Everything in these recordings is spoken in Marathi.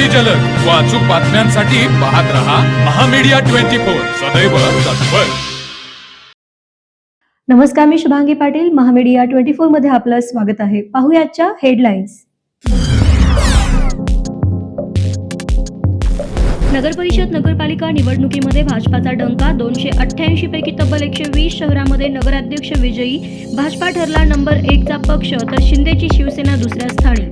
अति जलद. व अचूक बातम्यांसाठी पाहत रहा महामीडिया ट्वेंटी फोर. सदैव तत्पर. नमस्कार मी शुभांगी पाटील. महामीडिया ट्वेंटी फोरमध्ये आपलं स्वागत आहे. पाहुयाच्या हेडलाईन्स नगर परिषद नगरपालिका निवडणुकीमध्ये भाजपाचा डंका. दोनशे अठ्ठ्याऐंशी पैकी तब्बल एकशे वीस शहरामध्ये नगराध्यक्ष विजयी. भाजपा ठरला नंबर एकचा पक्ष तर शिंदेची शिवसेना दुसऱ्या स्थानी.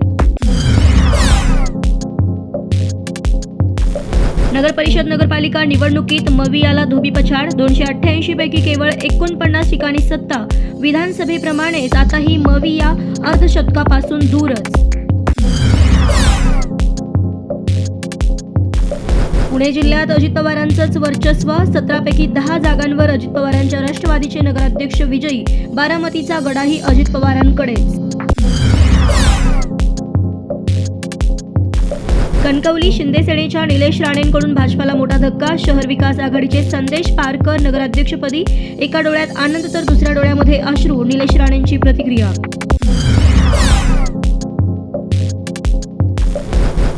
नगर परिषद नगरपालिका निवडणुकीत मवियाला धोबीपछाड दोनशे अठ्ठ्याऐंशी पैकी केवळ एकोणपन्नास ठिकाणी सत्ता. विधानसभेप्रमाणेच आता ही मविया अर्धशतकापासून दूरच. पुणे जिल्ह्यात अजित पवारांचंच वर्चस्व. सतरापैकी दहा जागांवर अजित पवारांच्या राष्ट्रवादीचे नगराध्यक्ष विजयी. बारामतीचा गडाही अजित पवारांकडेच. कणकवली शिंदेसेनेच्या निलेश राणेंकडून भाजपाला मोठा धक्का. शहर विकास आघाडीचे संदेश पारकर नगराध्यक्षपदी. एका डोळ्यात आनंद तर दुसऱ्या डोळ्यामध्ये अश्रू निलेश राणेंची प्रतिक्रिया.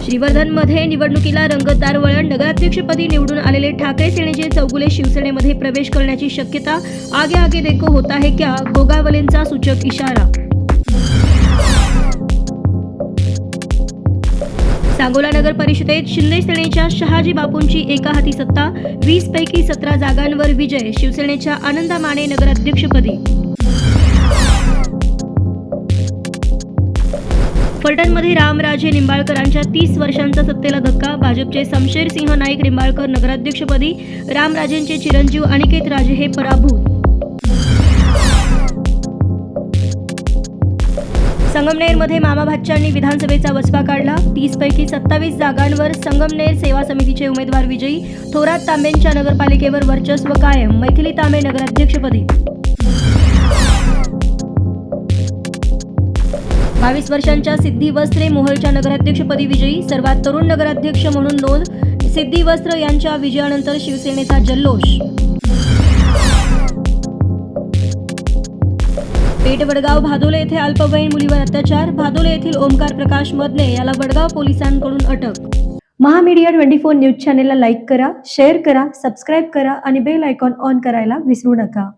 श्रीवर्धनमध्ये निवडणुकीला रंगतदार वळण. नगराध्यक्षपदी निवडून आलेले ठाकरे सेनेचे चौगुले शिवसेनेमध्ये प्रवेश करण्याची शक्यता आगे आगे देखो होता है क्या? गोगावलेंचा सूचक इशारा. सांगोला नगर परिषदेत शिंदे सेनेच्या शहाजी बापूंची एका हाती सत्ता वीस पैकी सतरा जागांवर विजय शिवसेनेच्या आनंदा माने नगराध्यक्षपदी. फलटणमध्ये रामराजे निंबाळकरांच्या तीस वर्षांचा सत्तेला धक्का भाजपचे समशेर सिंह नाईक निंबाळकर नगराध्यक्षपदी रामराजेंचे चिरंजीव अनिकेत राजे हे पराभूत. संगमनेरमध्ये मामा भाच्यांनी विधानसभेचा वचपा काढला. तीस पैकी सत्तावीस जागांवर संगमनेर सेवा समितीचे उमेदवार विजयी. थोरात तांबेंच्या नगरपालिकेवर वर्चस्व कायम. मैथिली तांबे नगराध्यक्षपदी. बावीस वर्षांच्या सिद्धी वस्त्रे मोहोळच्या नगराध्यक्षपदी विजयी. सर्वात तरुण नगराध्यक्ष म्हणून नोंद. सिद्धी वस्त्र यांच्या विजयानंतर शिवसेनेचा जल्लोष. पेठ वडगाव भादोले येथे अल्पवयीन मुलीवर अत्याचार. भादोले येथील ओमकार प्रकाश मदने याला वडगाव पोलिसांकडून अटक. महामीडिया ट्वेंटी फोर न्यूज चॅनेलला लाईक करा शेअर करा सबस्क्राईब करा आणि बेल आयकॉन ऑन करायला विसरू नका.